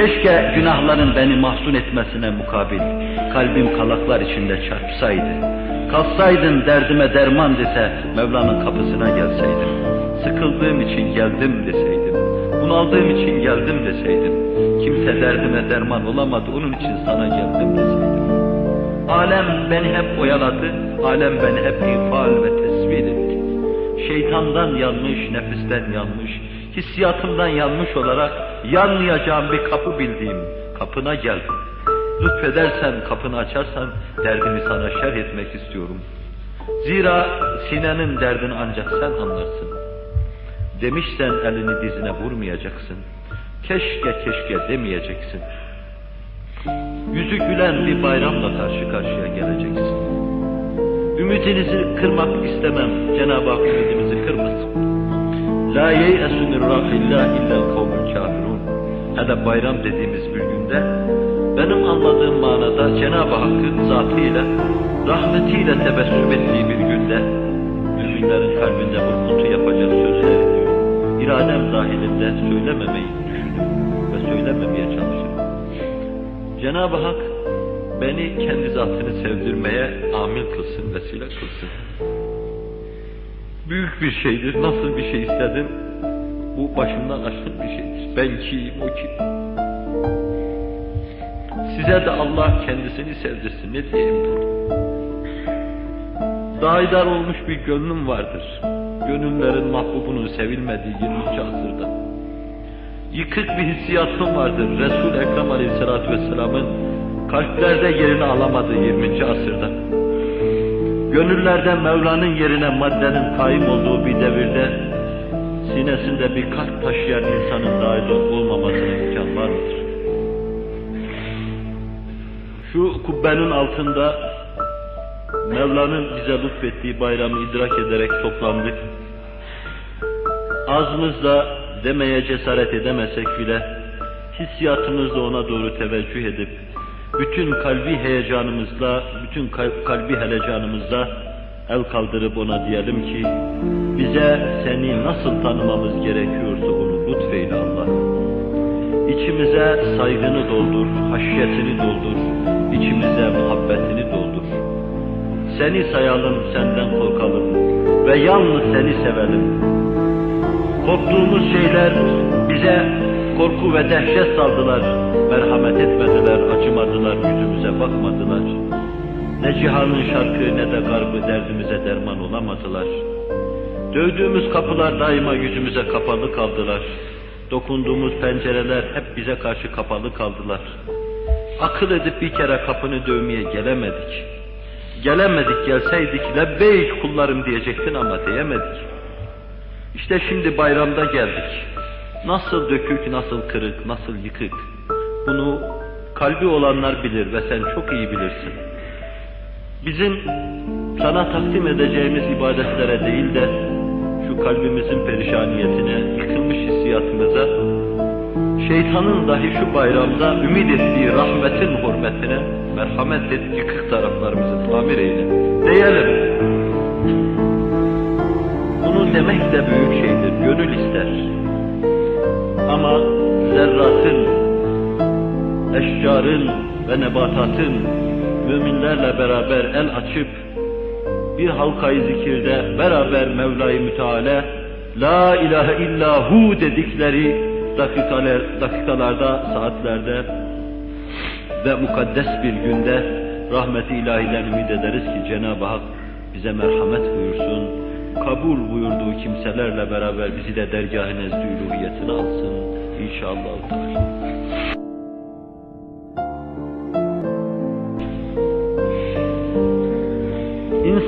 Keşke günahların beni mahzun etmesine mukabil kalbim kalaklar içinde çarpsaydı. Kalsaydın derdime derman dese Mevla'nın kapısına gelseydim. Sıkıldığım için geldim deseydim. Bunaldığım için geldim deseydim. Kimse derdime derman olamadı onun için sana geldim deseydim. Alem beni hep oyaladı, alem beni hep ifal ve tesvir etti. Şeytandan yanmış, nefisten yanmış, hissiyatımdan yanmış olarak yanmayacağım bir kapı bildiğim kapına geldim. Lütfedersen, kapını açarsan derdimi sana şerh etmek istiyorum. Zira sinenin derdini ancak sen anlarsın. Demişsen elini dizine vurmayacaksın. Keşke keşke demeyeceksin. Yüzü gülen bir bayramla karşı karşıya geleceksin. Ümidinizi kırmak istemem. Cenab-ı Hak ümidimizi kırmasın. La yeyesu min rahillah illel kavmül. Hele bayram dediğimiz bir günde benim anladığım manada Cenab-ı Hakk'ın zatıyla, rahmetiyle tebessüm ettiği bir günde müminlerin kalbinde burkuntu yapacak sözler diyor. İradem dahilinde söylememeyi düşünüyorum ve söylememeye çalışırım. Cenab-ı Hak beni kendi zatını sevdirmeye amil kılsın, vesile kılsın. Büyük bir şeydir. Nasıl bir şey istedim? Bu başımdan aşkın bir şeydir. Ben kim, o kim? Size de Allah kendisini sevdirsin. Ne diyeyim burada? Daidar olmuş bir gönlüm vardır. Gönüllerin mahbubunun sevilmediği 20. asırda. Yıkık bir hissiyatım vardır. Resul-i Ekrem Aleyhisselatü Vesselam'ın kalplerde yerini alamadığı 20. asırda. Gönüllerde Mevla'nın yerine maddenin kaim olduğu bir devirde sinesinde bir kalp taşıyan insanın dahil olmamasına imkan var mıdır? Şu kubbenin altında Mevla'nın bize lütfettiği bayramı idrak ederek toplandık. Ağzımızla demeye cesaret edemesek bile hissiyatımızla ona doğru teveccüh edip bütün kalbi heyecanımızla, bütün kalbi helecanımızla el kaldırıp ona diyelim ki bize seni nasıl tanımamız gerekiyorsa onu lütfeyle Allah. İçimize saygını doldur, haşyetini doldur, içimize muhabbetini doldur. Seni sayalım, senden korkalım ve yalnız seni sevelim. Korktuğumuz şeyler bize korku ve dehşet saldılar. Merhamet etmediler, acımadılar, yüzümüze bakmadılar. Ne cihanın şarkı ne de garbı derdimize derman olamadılar. Dövdüğümüz kapılar daima yüzümüze kapalı kaldılar. Dokunduğumuz pencereler hep bize karşı kapalı kaldılar. Akıl edip bir kere kapını dövmeye gelemedik. Gelemedik gelseydik lebbeyk kullarım diyecektin ama diyemedik. İşte şimdi bayramda geldik. Nasıl dökük, nasıl kırık, nasıl yıkık. Bunu kalbi olanlar bilir ve sen çok iyi bilirsin. Bizim sana takdim edeceğimiz ibadetlere değil de şu kalbimizin perişaniyetine, yıkılmış hissiyatımıza, şeytanın dahi şu bayramda ümit ettiği rahmetin hürmetine merhamet et, yıkık taraflarımızı tamir eyle. Diyelim. Bunu demek de büyük şeydir, gönül ister. Ama zerratın, eşcarın ve nebatatın müminlerle beraber el açıp bir halkayı zikirde beraber Mevla-i Müteala La ilahe illahu dedikleri dakikalar, dakikalarda, saatlerde ve mukaddes bir günde rahmeti ilahiden ümit ederiz ki Cenab-ı Hak bize merhamet buyursun, kabul buyurduğu kimselerle beraber bizi de dergâh-ı nezdü alsın inşallah.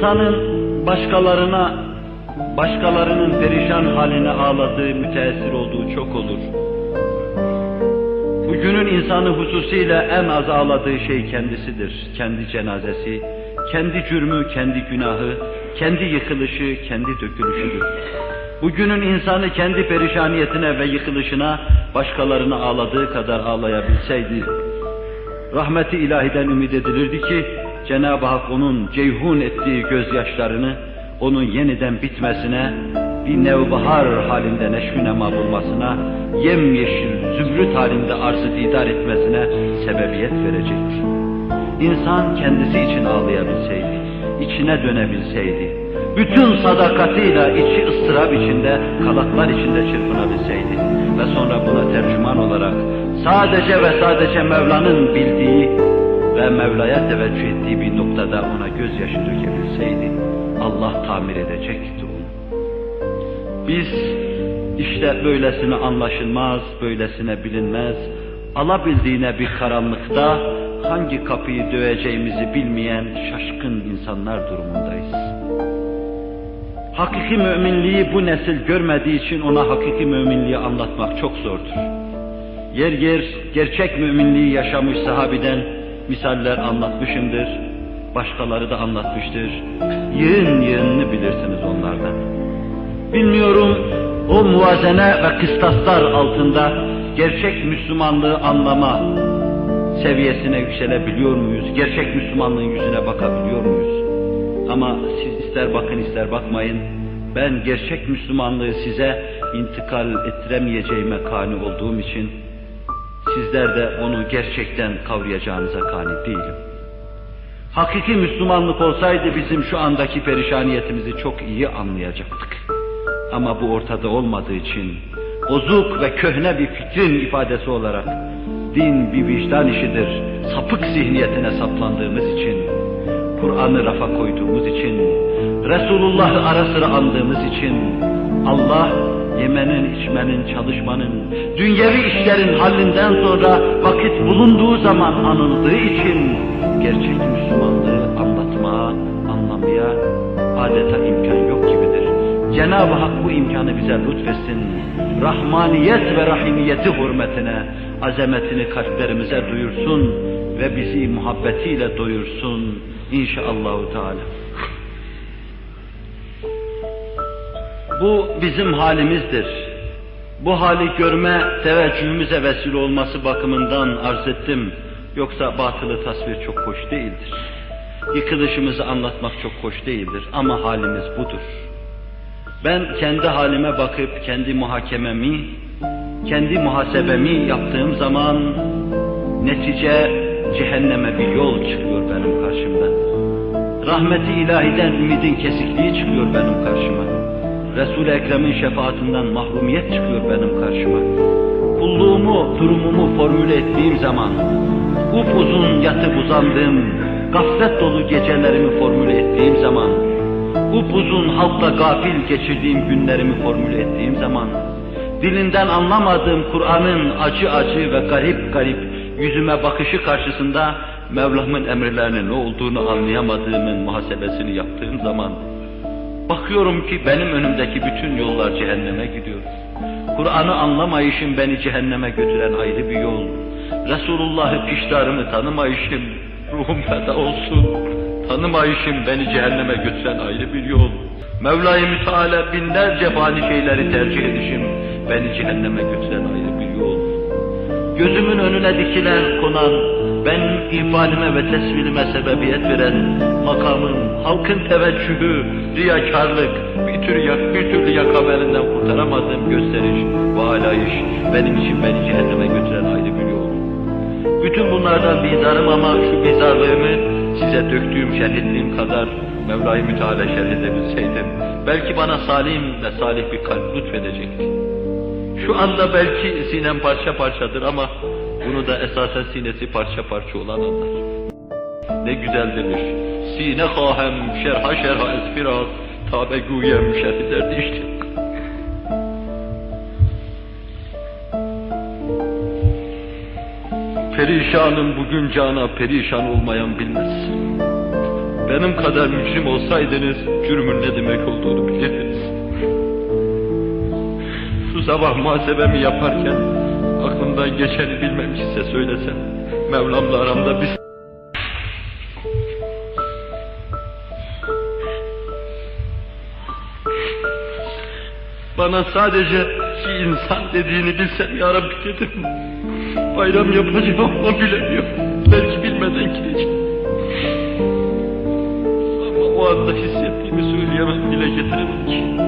İnsanın başkalarına, başkalarının perişan haline ağladığı, müteessir olduğu çok olur. Bugünün insanı hususiyle en az ağladığı şey kendisidir. Kendi cenazesi, kendi cürmü, kendi günahı, kendi yıkılışı, kendi dökülüşüdür. Bugünün insanı kendi perişaniyetine ve yıkılışına başkalarını ağladığı kadar ağlayabilseydi, rahmeti ilahiden ümit edilirdi ki Cenab-ı Hak onun ceyhun ettiği gözyaşlarını onun yeniden bitmesine bir nevbahar halinde neşvi nema bulmasına, yemyeşil, zümrüt halinde arzı didar etmesine sebebiyet verecekti. İnsan kendisi için ağlayabilseydi, içine dönebilseydi, bütün sadakatiyle içi ıstırap içinde, kalaklar içinde çırpınabilseydi ve sonra buna tercüman olarak sadece ve sadece Mevla'nın bildiği ve Mevla'ya teveccüh ettiği bir noktada ona gözyaşı dökebilseydi, Allah tamir edecekti onu. Biz işte böylesine anlaşılmaz, böylesine bilinmez, alabildiğine bir karanlıkta hangi kapıyı döveceğimizi bilmeyen şaşkın insanlar durumundayız. Hakiki müminliği bu nesil görmediği için ona hakiki müminliği anlatmak çok zordur. Yer yer gerçek müminliği yaşamış sahabiden misaller anlatmışımdır. Başkaları da anlatmıştır. Yığın yığınını bilirsiniz onlardan. Bilmiyorum o muvazene ve kıstaslar altında gerçek Müslümanlığı anlama seviyesine yükselebiliyor muyuz? Gerçek Müslümanlığın yüzüne bakabiliyor muyuz? Ama siz ister bakın ister bakmayın, ben gerçek Müslümanlığı size intikal ettiremeyeceğime kani olduğum için, sizler de onu gerçekten kavrayacağınıza kani değilim. Hakiki Müslümanlık olsaydı bizim şu andaki perişaniyetimizi çok iyi anlayacaktık. Ama bu ortada olmadığı için, bozuk ve köhne bir fikrin ifadesi olarak, din bir vicdan işidir, sapık zihniyetine saplandığımız için, Kur'an'ı rafa koyduğumuz için, Resulullah'ı ara sıra andığımız için, Allah yemenin, içmenin, çalışmanın, dünyevi işlerin hallinden sonra vakit bulunduğu zaman anıldığı için gerçek Müslümanlığı anlatmaya, anlamaya adeta imkan yok gibidir. Cenab-ı Hak bu imkanı bize lütfetsin. Rahmaniyet ve rahimiyeti hürmetine azametini kalplerimize duyursun ve bizi muhabbetiyle doyursun inşallahü teala. Bu bizim halimizdir. Bu hali görme teveccühümüze vesile olması bakımından arz ettim. Yoksa batılı tasvir çok hoş değildir. Yıkılışımızı anlatmak çok hoş değildir ama halimiz budur. Ben kendi halime bakıp kendi muhakememi, kendi muhasebemi yaptığım zaman netice cehenneme bir yol çıkıyor benim karşımdan. Rahmeti ilahiden ümidin kesikliği çıkıyor benim karşıma. Resul-i Ekrem'in şefaatinden mahrumiyet çıkıyor benim karşıma. Kulluğumu, durumumu formüle ettiğim zaman, upuzun yatıp uzandığım, gaflet dolu gecelerimi formüle ettiğim zaman, upuzun halkla gafil geçirdiğim günlerimi formüle ettiğim zaman, dilinden anlamadığım Kur'an'ın acı acı ve garip garip yüzüme bakışı karşısında Mevlam'ın emirlerinin ne olduğunu anlayamadığımın muhasebesini yaptığım zaman, bakıyorum ki benim önümdeki bütün yollar cehenneme gidiyor. Kur'an'ı anlamayışım beni cehenneme götüren ayrı bir yol. Resulullah'ı piştarını tanımayışım, ruhum feda olsun. Tanımayışım beni cehenneme götüren ayrı bir yol. Mevla-i Müteala binlerce fani şeyleri tercih edişim, beni cehenneme götüren ayrı bir yol. Gözümün önüne dikilen, konan, benim ifademe ve tesvirime sebebiyet veren makamın, halkın teveccühü, riyakarlık, bir tür yak, bir türlü yakamelinden kurtaramadığım gösteriş ve alayış benim için beni cehenneme götüren ayrı bir yol. Bütün bunlardan bizarım ama şu bizarlığımı size döktüğüm, şerh ettiğim kadar Mevla-i Müteala şerh belki bana salim ve salih bir kalp lütfedecekti. Şu anda belki sinem parça parçadır ama bunu da esasen sinesi parça parça olan anlar. Ne güzel demiş. Sine kahem şerha şerha esfiraz tabe güyem şerhi derdi işte. Perişanım bugün cana perişan olmayan bilmez. Benim kadar mücrim olsaydınız cürmün ne demek olduğunu bilirdiniz. Şu sabah muhasebemi yaparken aklımdan geçeni bilmem ki size söylesem. Mevlam'la aramda bir Bana sadece bir insan dediğini bilsem ya Rabbi dedim. Bayram yapacağım ama bilemiyorum. Belki bilmeden gideceğim. Ama o anda hissettiğimi söyleyemem, dile getiremem ki.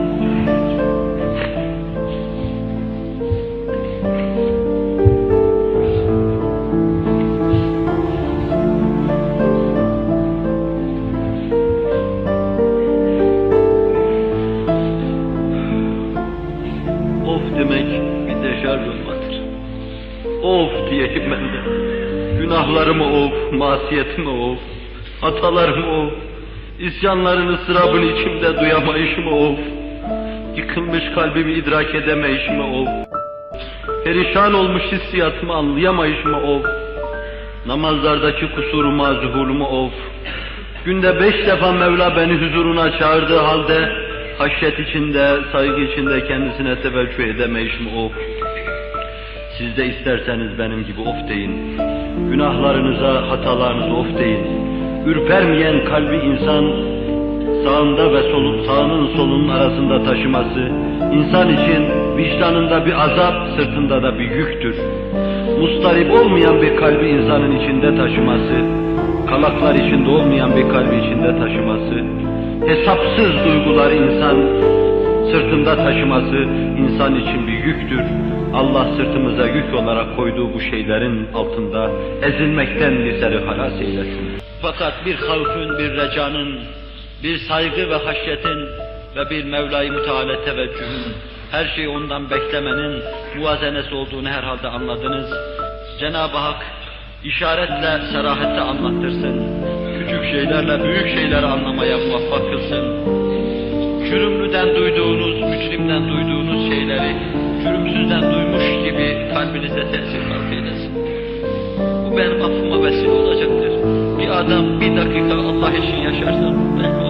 Masiyetimi of, hatalarımı of, isyanların ıstırabını içimde duyamayışımı of, yıkılmış kalbimi idrak edemeyişimi of, perişan olmuş hissiyatımı anlayamayışımı of, namazlardaki kusuruma, zuhulumu of, günde beş defa Mevla beni huzuruna çağırdığı halde, haşyet içinde, saygı içinde kendisine teveccüh edemeyişimi of, siz de isterseniz benim gibi of deyin. Günahlarınıza, hatalarınıza of deyin. Ürpermeyen kalbi insan sağında ve solun, sağının solunun arasında taşıması, insan için vicdanında bir azap, sırtında da bir yüktür. Mustarip olmayan bir kalbi insanın içinde taşıması, kalaklar içinde olmayan bir kalbi içinde taşıması, hesapsız duyguları insan sırtında taşıması insan için bir yüktür. Allah sırtımıza yük olarak koyduğu bu şeylerin altında ezilmekten bizleri halas eylesin. Fakat bir havfün, bir recanın, bir saygı ve haşyetin ve bir Mevla-i Müteala teveccühün, her şeyi ondan beklemenin muvazenesi olduğunu herhalde anladınız. Cenab-ı Hak işaretle, serahatle anlattırsın. Küçük şeylerle büyük şeyleri anlamaya muvaffak kılsın. Cürümlüden duyduğunuz, mücrimden duyduğunuz şeyleri cürümsüzden duymuş gibi kalbinize tesir fark eylesin. Bu benim affıma vesile olacaktır. Bir adam bir dakika Allah için yaşarsa belki